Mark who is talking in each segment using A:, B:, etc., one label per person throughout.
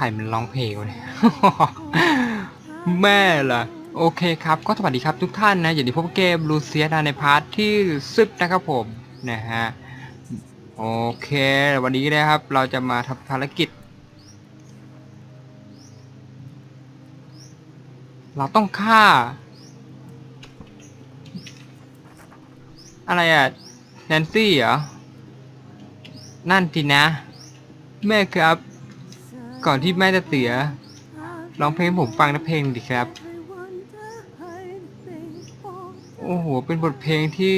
A: รมันร้องเพลงวะเนี่ย แม่ล่ะ โอเคครับ ก็สวัสดีครับทุกท่านนะ อย่างที่พบเกมลูเซียนาในพาร์ทที่สิบนะครับผม นะฮะ โอเค วันนี้นะครับ เราจะมาทำภารกิจ เราต้องฆ่า อะไรอะแนนซี่เหรอ นั่นสินะ แม่ครับ ก่อนที่แม่จะเสียร้องเพลงผมฟังนะเพลงดิครับ โอ้โห เป็นบทเพลงที่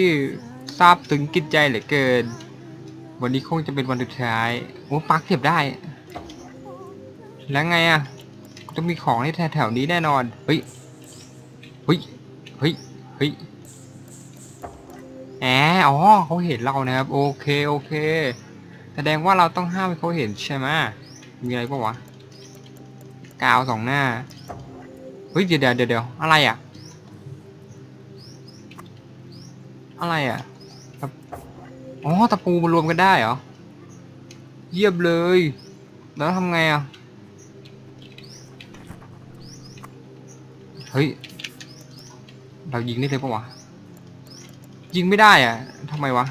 A: ซาบซึ้งกินใจเหลือเกิน วันนี้คงจะเป็นวันสุดท้าย โอ้ปักเสียบได้ แล้วไงอะ ต้องมีของที่แถวๆนี้แน่นอน เฮ้ย เฮ้ย เฮ้ย เฮ้ยแหมอ๋อเขาเห็นเรานะครับ โอเค โอเค แสดงว่าเราต้องห้ามให้เขาเห็นใช่ไหม มีอะไรปะวะ กาวสองหน้า เฮ้ยเดี๋ยวเดี๋ยวเดี๋ยวอะไรอะ อะไรอะตะอ๋อตะปูมันรวมกันได้เหรอ เยี่ยมเลย แล้วทำไงอะ เฮ้ย เรายิงได้เลยปะวะ ยิงไม่ได้อะทำไมวะ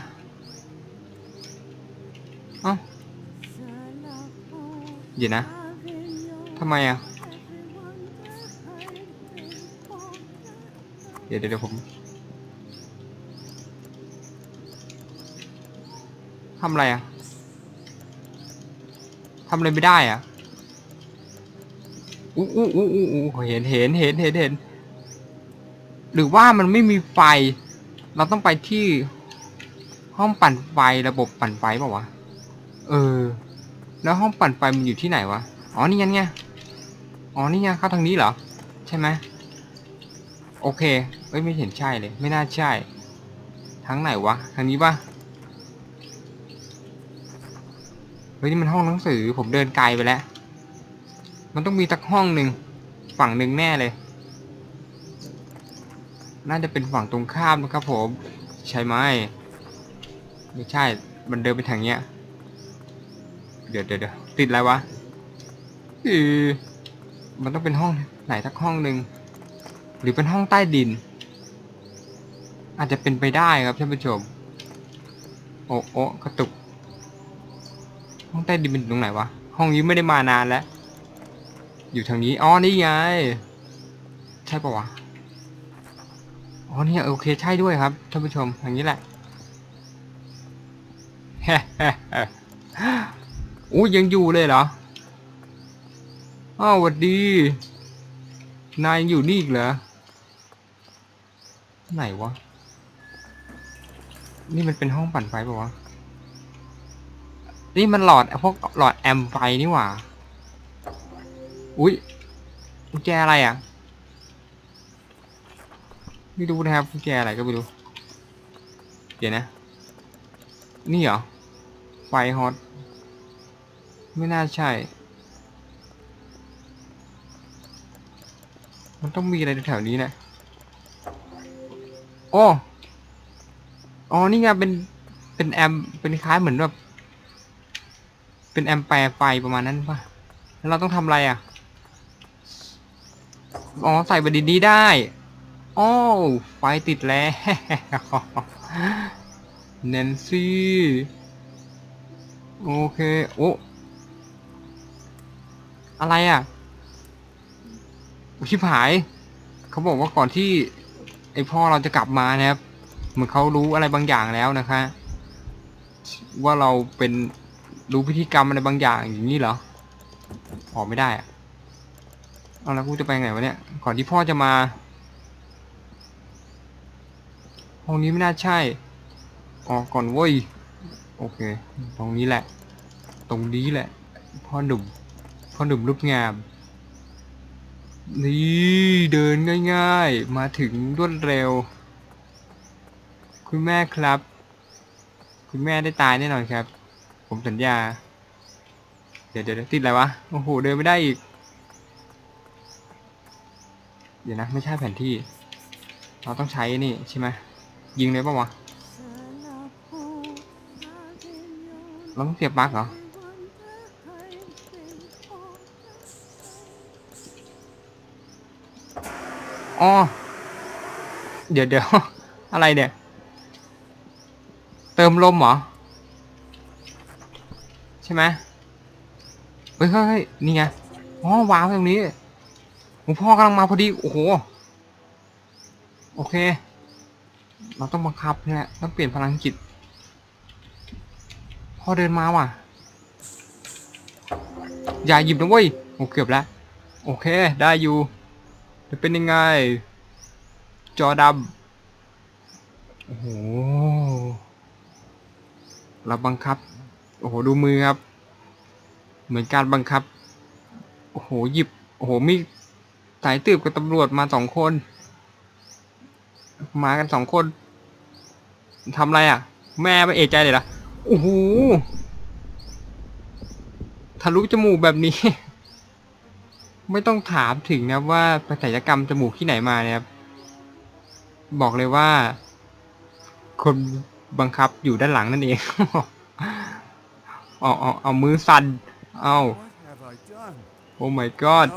A: เอ้า เดี๋ยวนะทำไมอะ เดี๋ยวเดี๋ยวผมทำอะไรอะทำอะไรไม่ได้อะอู้อู้อู้อู้อู้เห็นเห็นเห็นเห็นเห็น หรือว่ามันไม่มีไฟ เราต้องไปที่ห้องปั่นไฟระบบปั่นไฟเปล่าวะ เออ แล้วห้องปั่นไฟมันอยู่ที่ไหนวะ อ๋อ นี่ไงไง อ๋อ นี่ไงเข้าทางนี้เหรอ ใช่ไหมโอเค เอ้ย ไม่เห็นใช่เลย ไม่น่าใช่ ทางไหนวะ ทางนี้ปะเฮ้ย นี่มันห้องหนังสือ ผมเดินไกลไปแล้ว มันต้องมีสักห้องหนึ่ง ฝั่งหนึ่งแน่เลย น่าจะเป็นฝั่งตรงข้ามนะครับผม ใช่ไหม ไม่ใช่ มันเดินไปทางเนี้ย เดี๋ยวเดี๋ยวติดอะไรวะอือมันต้องเป็นห้องไหนสักห้องหนึ่งหรือเป็นห้องใต้ดิน อาจจะเป็นไปได้ครับท่านผู้ชม โอ้โอ้กระตุก ห้องใต้ดินเป็นตรงไหนวะ ห้องนี้ไม่ได้มานานแล้ว อยู่ทางนี้ อ๋อ นี่ไง ใช่ปะวะ อ๋อ นี่โอเค ใช่ด้วยครับท่านผู้ชมอย่างนี้แหละ อู้ยังอยู่เลยเหรอ อ้าวสวัสดี นายยังอยู่นี่อีกเหรอ ไหนวะ นี่มันเป็นห้องปั่นไฟปะวะ นี่มันหลอดพวกหลอดแอมไฟนี่หว่า อุ้ยกุญแจอะไรอะ ไม่รู้นะครับกุญแจอะไรก็ไม่รู้ เดี๋ยวนะ นี่เหรอ ไฟฮอต ไม่น่าใช่ มันต้องมีอะไรแถวๆนี้แหละโอ้อ๋อ นี่ไงเป็น เป็นแอม เป็นคล้ายเหมือนแบบ เป็นแอมแปรไฟประมาณนั้นป่ะ แล้วเราต้องทำอะไรอะ อ๋อ ใส่บดินนี้ได้ โอ้ไฟติดแล้วแนนซี่ โอเค โอ้ อะไรอะอุ๊ยชิบหาย เขาบอกว่าก่อนที่ไอพ่อเราจะกลับมานะครับ เหมือนเขารู้อะไรบางอย่างแล้วนะคะ ว่าเราเป็นรู้พิธีกรรมอะไรบางอย่างอย่างนี้เหรอออกไม่ได้อะเอาแล้วกูจะไปไงวะเนี่ย ก่อนที่พ่อจะมา ห้องนี้ไม่น่าใช่ออกก่อนเว้ย โอเค ตรงนี้แหละ ตรงนี้แหละ พ่อหนุ่ม พ่อหนุ่มรูปงาม นี่เดินง่าย ๆ มาถึงรวดเร็ว คุณแม่ครับ คุณแม่ได้ตายแน่นอนครับ ผมสัญญา เดี๋ยวเดี๋ยวติดอะไรวะ โอ้โห เดินไม่ได้อีก เดี๋ยวนะ ไม่ใช่แผนที่ เราต้องใช้นี่ใช่ไหมยิงเลยปะวะเราต้องเสียบปลั๊กเหรอ อ๋อ เดี๋ยวเดี๋ยวอะไรเนี่ย เติมลมเหรอ ใช่ไหมเฮ้ยเฮ้ยนี่ไง อ๋อวางไว้ตรงนี้หลวงพ่อกำลังมาพอดี โอ้โห โอเค เราต้องบังคับนี่แหละต้องเปลี่ยนพลังจิต พ่อเดินมาว่ะ อย่าหยิบนะเว้ย โอ้เกือบแล้ว โอเค ได้อยู่ จะเป็นยังไง จอดำโอ้โหเราบังคับ โอ้โห ดูมือครับ เหมือนการบังคับ โอ้โห หยิบ โอ้โห มีสายตืบกับตำรวจมาสองคน มากันสองคน ทำอะไรอะ แม่ไม่เอะใจเลยล่ะโอ้โห ทะลุจมูกแบบนี้ ไม่ต้องถามถึงนะว่าไปศัลยกรรมจมูกที่ไหนมาเนี่ยครับ บอกเลยว่า คนบังคับอยู่ด้านหลังนั่นเอง เอาเอาเอามือสั่นเอา
B: What have I done?
A: โอ้ my god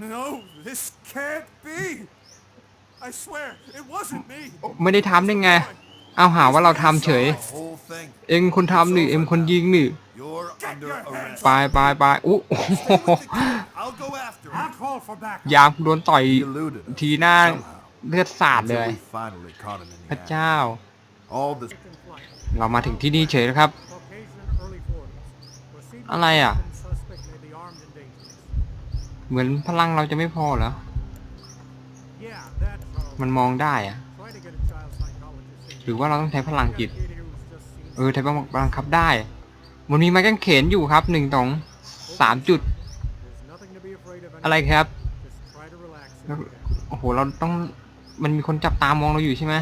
B: No, no, this can't be. I swear, it wasn't me.
A: ไม่ได้ทำได้ไง เอาหาว่าเราทำเฉย
C: The whole thing.
A: เองคนทำนี่เอ็มคนยิงนี่
C: You're under arrest.
A: ไปไปไปอู้ โอ้โห
C: I'll go after
B: I'll
C: him.
B: call for backup.
A: ยามโดนต่อย
C: He eluded us
A: ทีหน้า
C: somehow
A: เลือดสาดเล
C: until
A: ย
C: we finally caught him in
A: พระ
C: the act.
A: เจ้า
C: All this
A: เรามาถึงที่นี่เฉยแล้วครับ
B: Caucasian early 40s. Proceed
A: อะไรอะ
B: suspect may be armed and dangerous.
A: เหมือนพลังเราจะไม่พอเหรอ
B: Yeah, that's how.
A: มันมองได้อะ
B: Try to get a child psychologist in
A: หรือว่าเราต้องใช้พลังจิต
B: Kid who's just seen
A: เออใช้พลังคับได้ มันมีไม้กางเขนอยู่ครับหนึ่งตองสามจุด อะไรครับแล้วโอ้โห เราต้อง มันมีคนจับตามองเราอยู่ใช่ไหม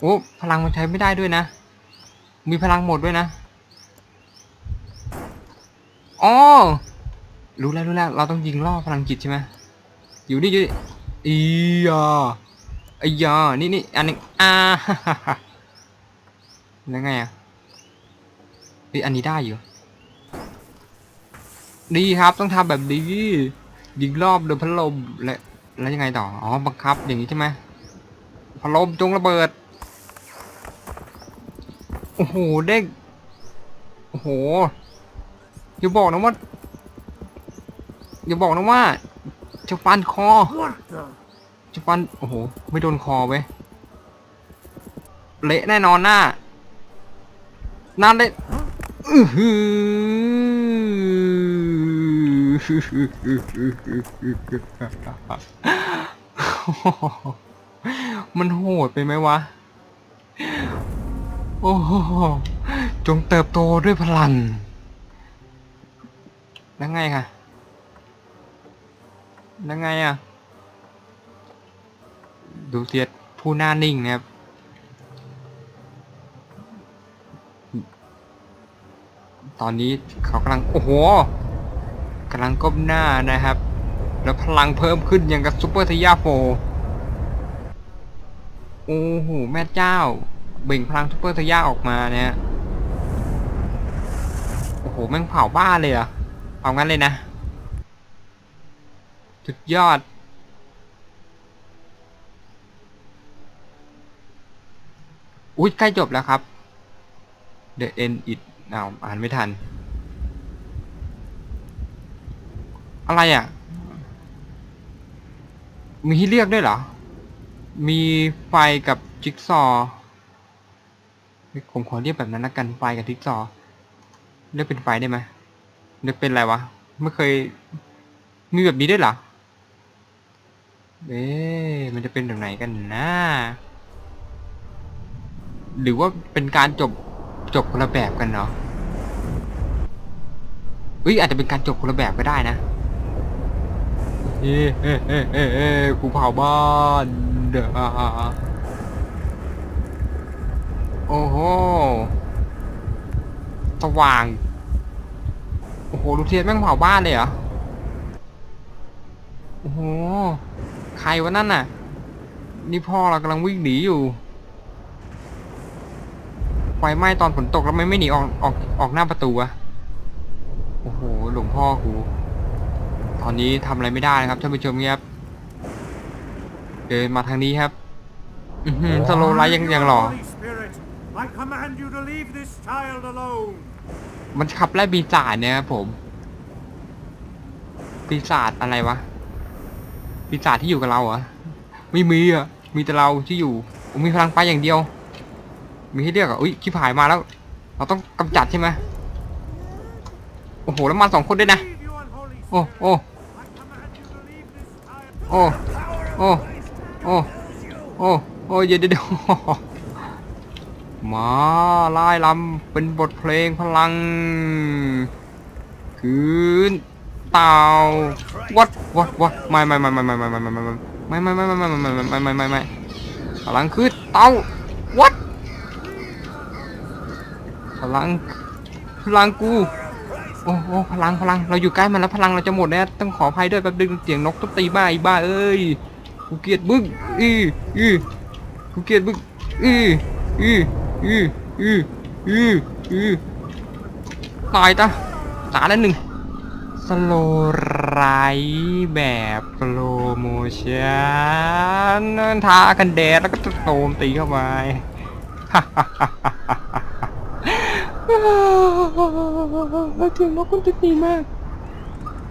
A: โอ้พลังมันใช้ไม่ได้ด้วยนะ มีพลังหมดด้วยนะอ๋อรู้แล้วรู้แล้ว เราต้องยิงล่อพลังจิตใช่ไหมอยู่นี่อยู่นี่อียาอียานี่นี่อันหนึงอ่า แล้วไงอะเอ้ยอันนี้ได้อยู่ ดีครับต้องทำแบบนี้ยิงรอบโดยพัดลมและแล้วยังไงต่อ อ๋อ บังคับอย่างนี้ใช่ไหมพัดลมจงระเบิด โอ้โห เด้ง โอ้โห อย่าบอกนะว่า อย่าบอกนะว่า จะฟันคอ จะฟัน โอ้โห ไม่โดนคอเว้ย เละแน่นอนหน้า หน้าเละอื้อหือมันโหดไปไหมวะ โอ้โห จงเติบโตด้วยพลัง แล้วไงคะแล้วไงอะ ดูเสียดผู้หน้านิ่งนะครับ ตอนนี้เขากำลัง โอ้โหกำลังก้มหน้านะครับ แล้วพลังเพิ่มขึ้นอย่างกับซูเปอร์ทยาโฟโอ้โหแม่เจ้า เบ่งพลังซูเปอร์ทยาออกมาเนี่ยโอ้โหแม่งเผาบ้านเลยเหรอะเอางั้นเลยนะสุดยอดอุ้ยใกล้จบแล้วครับ The End It อ้าวอ่านไม่ทัน อะไรอะ มีให้เลือกด้วยเหรอ มีไฟกับจิ๊กซอผมขอเรียกแบบนั้นละกันไฟกับจิ๊กซอเรียกเป็นไฟได้ไหมเรียกเป็นอะไรวะ ไม่เคย มีแบบนี้ด้วยเหรอ เอ๊มันจะเป็นแบบไหนกันนะ หรือว่าเป็นการจบ จบคนละแบบกันเนาะเอ้ยอาจจะเป็นการจบคนละแบบก็ได้นะ เอ้เอ้เอ้เอ้เอ้กูเผาบ้านเด้อโอ้โห สว่าง โอ้โหลูกเทียนแม่งเผาบ้านเลยเหรอ โอ้โห ใครวะนั่นน่ะ นี่พ่อเรากำลังวิ่งหนีอยู่ ไฟไหม้ตอนฝนตกแล้วไม่ไม่หนีออกออกออกหน้าประตูอะโอ้โหหลวงพ่อกูตอนนี้ทำอะไรไม่ได้นะครับท่านผู้ชมครับเดินมาทางนี้ครับอือหือสโลไลยังยังหล่อมันขับไล่ปีศาจเนี่ยครับผมปีศาจอะไรวะปีศาจที่อยู่กับเราเหรอไม่มีอะมีแต่เราที่อยู่ผมมีพลังไปอย่างเดียว มีให้เลือกอะอุ้ยขี้ผายมาแล้ว เราต้องกำจัดใช่ไหมโอ้โหแล้วมาสองคนด้วยนะ โอ้โอ้โอ้โอ้โอ้โอ้โอ้เดี๋ยวเดี๋ยวเดี๋ยวมาไล่ลำเป็นบทเพลงพลัง คืนเต่าวัดวัดวัดไม่ไม่ไม่ไม่ไม่ไม่ไม่ไม่ไม่ไม่ไม่ไม่ไม่ไม่ไม่ไม่ไม่ไม่ไม่พลังคือเต่าวัด พลัง พลังกู โอ้โอ้พลังพลัง เราอยู่ใกล้มันแล้วพลังเราจะหมดแล้วต้องขออภัยด้วยแป๊บนึงเสียงนกตุ๊บตีบ้าอีบ้าเอ้ย กูเกลียดบึ้งอืออือกูเกลียดบึ้งอืออืออืออืออืออือตายตาตายแล้วหนึ่งสโลไรแบบโปรโมชั่นทากันแดดแล้วก็โตมตีเข้าไป เสียงนกมันจะดีมาก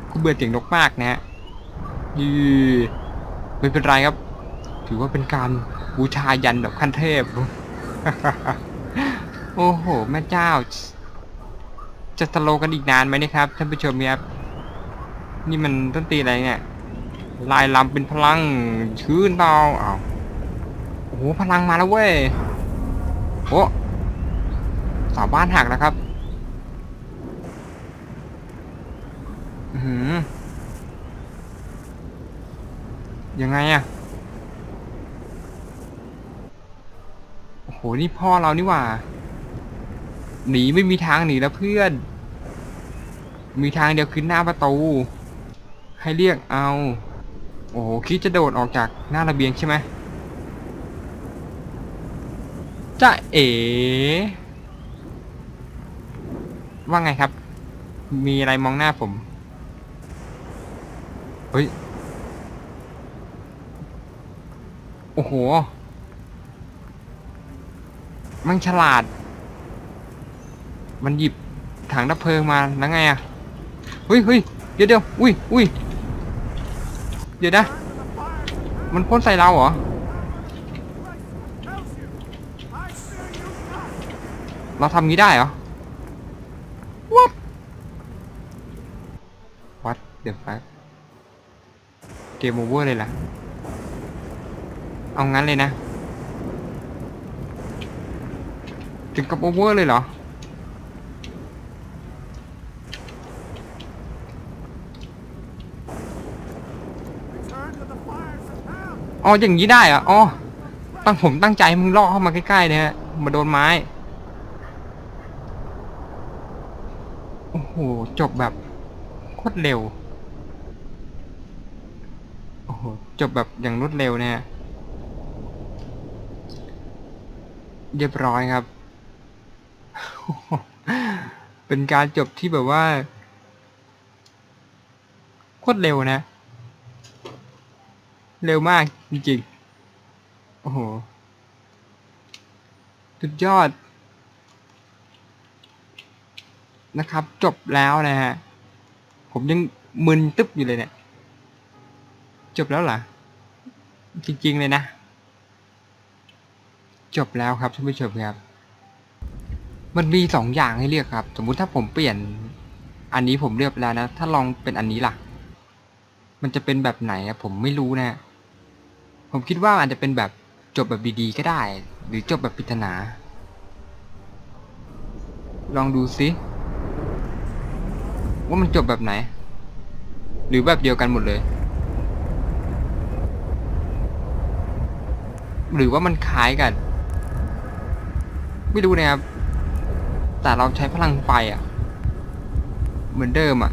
A: กูเบื่อเสียงนกมากนะฮะยีไม่เป็นไรครับ ถือว่าเป็นการบูชายันแบบขั้นเทพ โอ้โห แม่เจ้า จะสโลกันอีกนานไหมนี่ครับท่านผู้ชมครับ นี่มันต้นตีอะไรเนี่ย ลายลำเป็นพลังชื้นเตาอ้าวโอ้โห พลังมาแล้วเว้ยโอ้ เสาบ้านหักแล้วครับหือยังไงอะโอ้โห นี่พ่อเรานี่หว่า หนีไม่มีทางหนีแล้วเพื่อน มีทางเดียวคือหน้าประตู ให้เรียกเอา โอ้โห คิดจะโดดออกจากหน้าระเบียงใช่ไหมจะเอ๋ ว่าไงครับ มีอะไรมองหน้าผม เฮ้ย โอ้โห มันฉลาด มันหยิบถังดับเพลิงมาแล้วไงอะเฮ้ยเฮ้ยเดี๋ยวเดี๋ยวอุ้ยอุ้ยเดี๋ยวนะ มันพ่นใส่เราเหรอ เราทำงี้ได้เหรอ What What the fuck เกมโอเวอร์เลยล่ะ เอางั้นเลยนะ ถึงกับโอเวอร์เลยเหรอ อ๋อ อย่างนี้ได้อะอ๋อ ตั้งผมตั้งใจมึงล่อเข้ามาใกล้ๆเนี่ยฮะมาโดนไม้ โอ้โหจบแบบโคตรเร็ว โอ้โห จบแบบอย่างรวดเร็วเนี่ยเรียบร้อยครับ เป็นการจบที่แบบว่า โคตรเร็วนะ เร็วมากจริงๆ โอ้โห สุดยอด นะครับ จบแล้วนะฮะ ผมยังมึนตึ๊บอยู่เลยเนี่ย จบแล้วเหรอ จริงๆเลยนะ จบแล้วครับท่านผู้ชมครับ มันมีสองอย่างให้เลือกครับ สมมุติถ้าผมเปลี่ยน อันนี้ผมเลือกแล้วนะ ถ้าลองเป็นอันนี้ล่ะ มันจะเป็นแบบไหนอะผมไม่รู้นะ ผมคิดว่าอาจจะเป็นแบบจบแบบดีๆก็ได้ หรือจบแบบปริศนาลองดูซิ ว่ามันจบแบบไหน หรือแบบเดียวกันหมดเลย หรือว่ามันคล้ายกัน ไม่รู้นะครับ แต่เราใช้พลังไฟอะ เหมือนเดิมอะ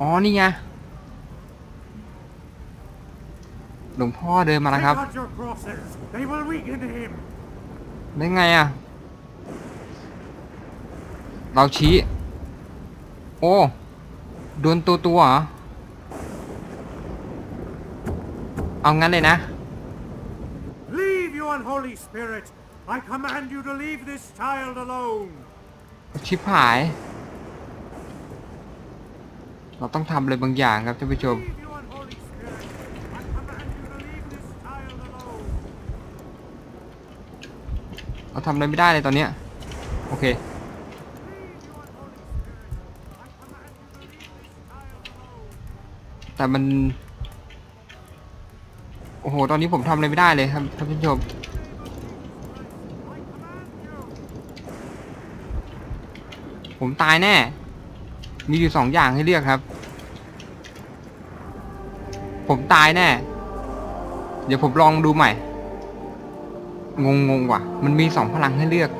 A: อ๋อ นี่ไงหลวงพ่อเดินมาแล้วครับ
B: Take out your crosses. They will weaken him.
A: ได้ไงอะ เราชี้ โอ้โดนตัวตัวเหรอ เอางั้นเลยนะ
B: Leave, you unholy spirit. I command you to leave this child alone.
A: ชิบหาย เราต้องทำอะไรบางอย่างครับท่านผู้ชม
B: Leave, you unholy spirit. I command you to leave this child alone.
A: เราทำอะไรไม่ได้เลยตอนเนี้ย โอเค แต่มัน โอ้โห ตอนนี้ผมทำอะไรไม่ได้เลยครับท่านผู้ชมผมตายแน่ มีอยู่สองอย่างให้เลือกครับ ผมตายแน่ เดี๋ยวผมลองดูใหม่ งงงๆว่ะ มันมีสองพลังให้เลือก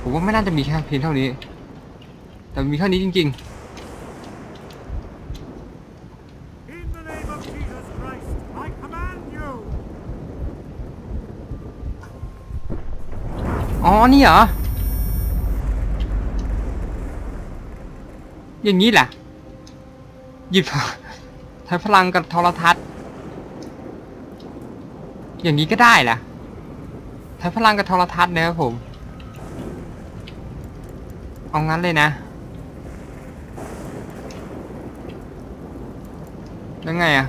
A: ผมว่าไม่น่าจะมีแค่เพียงเท่านี้ แต่มีเท่านี้จริง
B: In the name of Jesus Christ, I command you.
A: ๆ อ๋อ นี่เหรอ อย่างนี้แหละ หยิบ ใช้พลังกับโทรทัศน์ อย่างนี้ก็ได้แหละใช้พลังกับโทรทัศน์นะครับผม เอางั้นเลยนะ แล้วไงอะ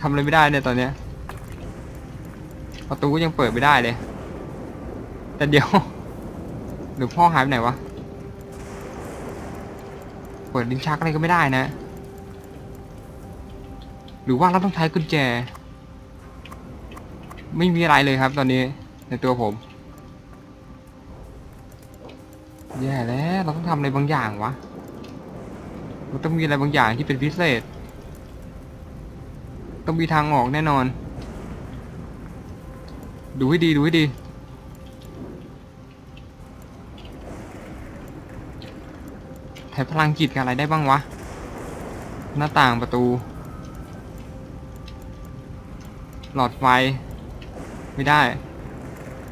A: ทำอะไรไม่ได้เนี่ยตอนเนี้ยประตูก็ยังเปิดไม่ได้เลย แต่เดี๋ยวหรือพ่อหายไปไหนวะ เปิดลิ้นชักอะไรก็ไม่ได้นะ หรือว่าเราต้องใช้กุญแจ ไม่มีอะไรเลยครับตอนนี้ในตัวผม แย่แล้ว เราต้องทำอะไรบางอย่างวะ มันต้องมีอะไรบางอย่างที่เป็นพิเศษ ต้องมีทางออกแน่นอน ดูให้ดีดูให้ดีใช้พลังจิตกับอะไรได้บ้างวะ หน้าต่างประตู หลอดไฟ ไม่ได้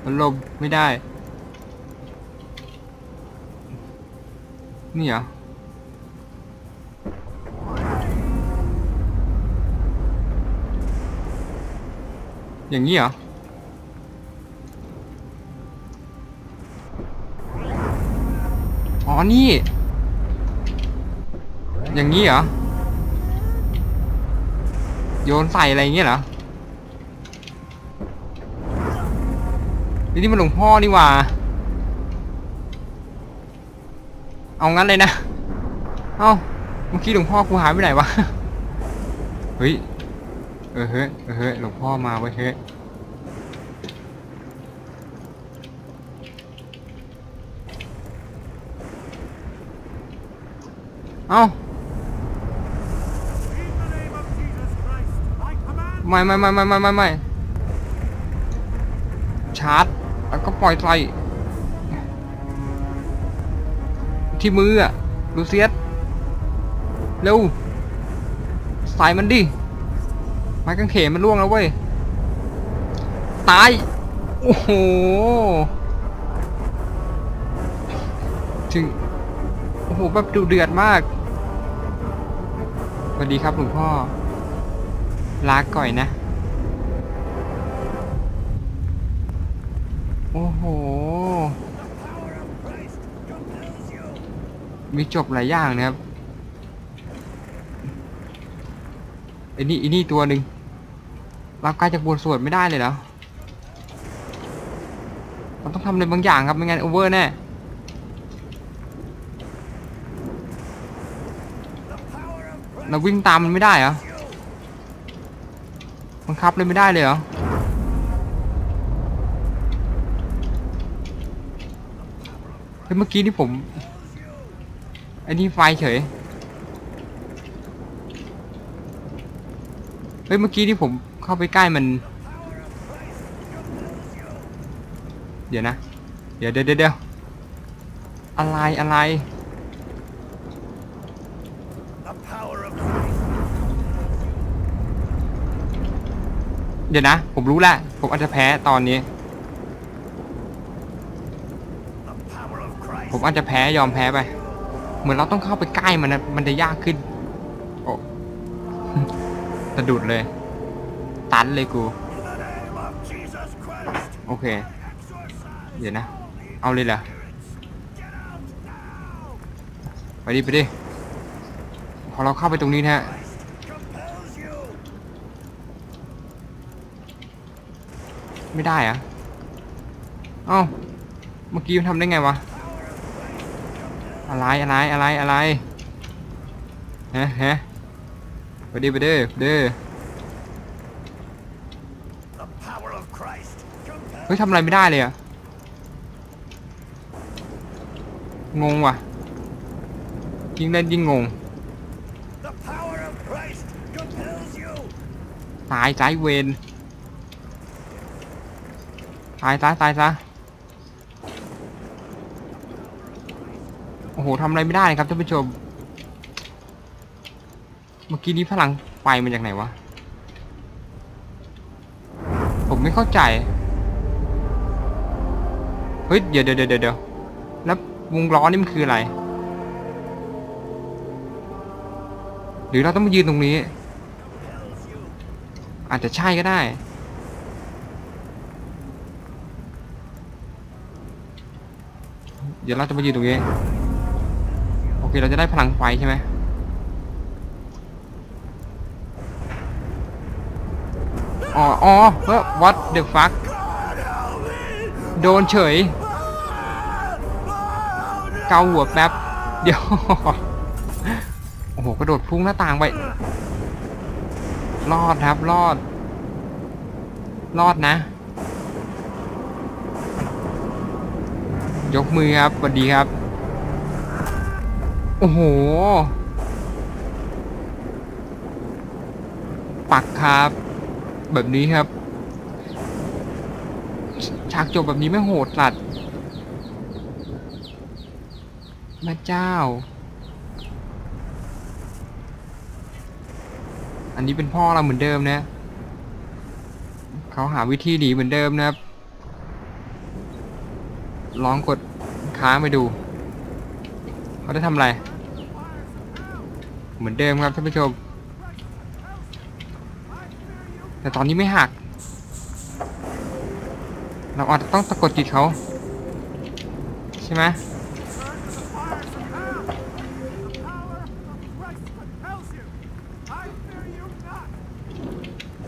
A: พัดลมไม่ได้ นี่เหรอ อย่างนี้เหรอ อ๋อ นี่ อย่างนี้เหรอ โยนใส่อะไรอย่างเงี้ยเหรอ นี่นี่มันหลวงพ่อนี่หว่า เอางั้นเลยนะ เอ้า เมื่อกี้หลวงพ่อกูหายไปไหนวะ เฮ้ย เออเฮ้ยเออเฮ้ยหลวงพ่อมาไว้เฮ้ยเอ้าไม่ไม่ไม่ไม่ไม่ไม่ไม่ชาร์จ แล้วก็ปล่อยใส่ที่มืออะลูเซียสเร็วใส่มันดิ ไม้กางเขนมันล่วงแล้วเว้ย ตาย โอ้โห ถึง โอ้โห แบบดูเดือดมากสวัสดีครับหลวงพ่อ ลาก่อยนะ โอ้โห มีจบหลายอย่างนะครับไอ้นี่ไอ้นี่ตัวหนึ่ง ราใกล้จากบทสวดไม่ได้เลยเหรอเราต้องทำอะไรบางอย่างครับไม่งั้นโอเวอร์แน่เราวิ่งตามมันไม่ได้เหรอบังคับเลยไม่ได้เลยเหรอเฮ้ยเมื่อกี้นี่ผมไอ้นี่ไฟเฉยเฮ้ยเมื่อกี้ที่ผม เข้าไปใกล้มัน เดี๋ยวนะ เดี๋ยวเดี๋ยวเดี๋ยวอะไรอะไรเดี๋ยวนะ ผมรู้แหละผมอาจจะแพ้ตอนนี้ ผมอาจจะแพ้ยอมแพ้ไป เหมือนเราต้องเข้าไปใกล้มันนะมันจะยากขึ้น โอ้สะดุดเลย ตันเลยกู โอเค เดี๋ยวนะ เอาเลยเหรอ ไปดิ ไปดิ พอเราเข้าไปตรงนี้นะฮะ ไม่ได้อะเอ้า เมื่อกี้มันทำได้ไงวะ อะไร อะไร อะไร อะไรฮะฮะไปดิ ไปดิไปดิ
C: The power of Christ. Compels
A: เฮ้ยทำอะไรไม่ได้เลยอะงงว่ะยิ่งเล่นยิ่งงง
C: The power of Christ compels you.
A: ตายใจเวนตายซะตายซะโอ้โหทำอะไรไม่ได้เลยครับท่านผู้ชม เมื่อกี้นี้พลังไฟมาจากไหนวะ ผมไม่เข้าใจ เฮ้ยเดี๋ยวเดี๋ยวเดี๋ยวเดี๋ยวแล้ววงล้อนี่มันคืออะไร หรือเราต้องมายืนตรงนี้ อาจจะใช่ก็ได้ เดี๋ยวเราจะมายืนตรงนี้ โอเค เราจะได้พลังไฟใช่ไหมอ๋อ อ๋อเฮ้ย what the fuck. โดนเฉย เกาหัวแป๊บ เดี๋ยว โอ้โห กระโดดพุ่งหน้าต่างไป รอดครับ รอด รอดนะ ยกมือครับสวัสดีครับ โอ้โห ปักครับ แบบนี้ครับ จบแบบนี้ไม่โหดสัตว์ม่เจ้า อันนี้เป็นพ่อเราเหมือนเดิมนะ เขาหาวิธีหนีเหมือนเดิมนะครับ ลองกดค้างไปดู เขาได้ทำอะไร เหมือนเดิมครับท่านผู้ชม แต่ตอนนี้ไม่หัก เราอาจจะต้องสะกดจิตเขา ใช่ไหม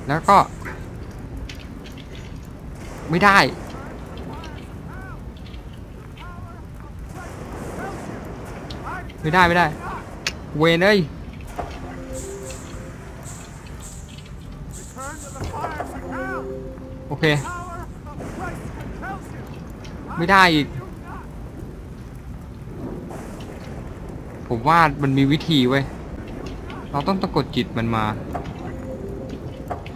A: แล้วก็ ไม่ได้ ไม่ได้ไม่ได้ เวนเลยโอเค
B: Power of Christ compels you.
A: ไม่ได้อีก ผมว่ามันมีวิธีเว้ย เราต้องตะกดจิตมันมา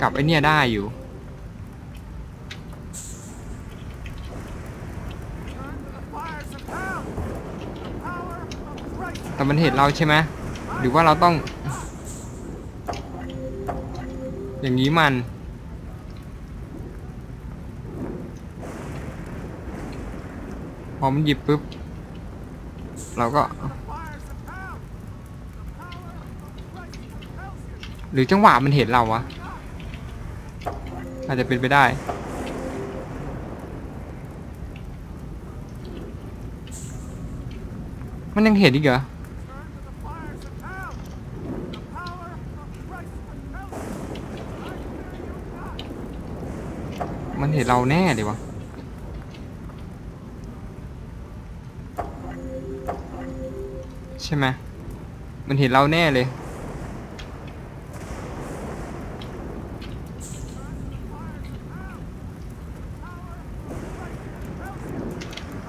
A: กับไอเนี่ยได้อยู่ แต่มันเห็นเราใช่ไหมหรือว่าเราต้อง อย่างนี้มัน พ พอมันหยิบปุ๊บ เราก็ หรือจังหวะมันเห็นเราวะ อาจจะเป็นไปได้มันยังเห็นอีกเหรอ มันเห็นเราแน่เลยวะ ใช่ไหมมันเห็นเราแน่เลย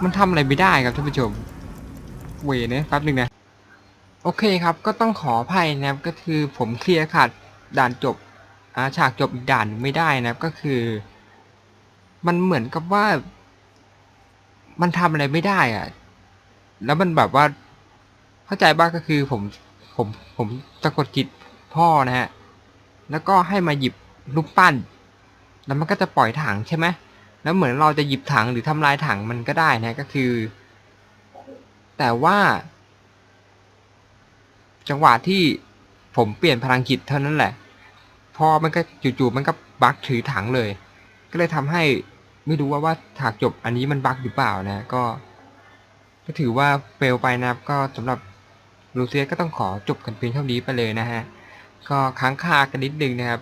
A: มันทำอะไรไม่ได้ครับท่านผู้ชม เวเนี่ยแป๊บหนึ่งนะ โอเคครับก็ต้องขออภัยนะครับก็คือผมเคลียร์ขาดด่านจบอาฉากจบอีกด่านไม่ได้นะครับก็คือ มันเหมือนกับว่า มันทำอะไรไม่ได้อะแล้วมันแบบว่า เข้าใจบ้างก็คือผมผมผมสะกดจิตพ่อนะฮะแล้วก็ให้มาหยิบรูปปั้น แล้วมันก็จะปล่อยถังใช่ไหมแล้วเหมือนเราจะหยิบถังหรือทำลายถังมันก็ได้นะก็คือ แต่ว่า จังหวะที่ผมเปลี่ยนพลังจิตเท่านั้นแหละ พอมันก็จู่ๆมันก็บักถือถังเลย ก็เลยทำให้ไม่รู้ว่าว่าฉากจบอันนี้มันบักหรือเปล่านะ ก็ ก็ถือว่าเฟลไปนะครับก็สำหรับ ลูเซียก็ต้องขอจบกันเพียงเท่านี้ไปเลยนะฮะ ก็ค้างคากันนิดนึงนะครับ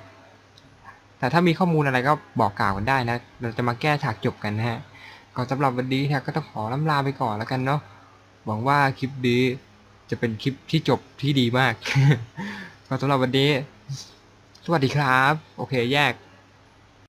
A: แต่ถ้ามีข้อมูลอะไรก็บอกกล่าวกันได้นะ เราจะมาแก้ฉากจบกันนะฮะ ก็สำหรับวันนี้นะก็ต้องขอล่ำลาไปก่อนแล้วกันเนาะ หวังว่าคลิปนี้จะเป็นคลิปที่จบที่ดีมาก ก็สำหรับวันนี้ สวัสดีครับ โอเคแยก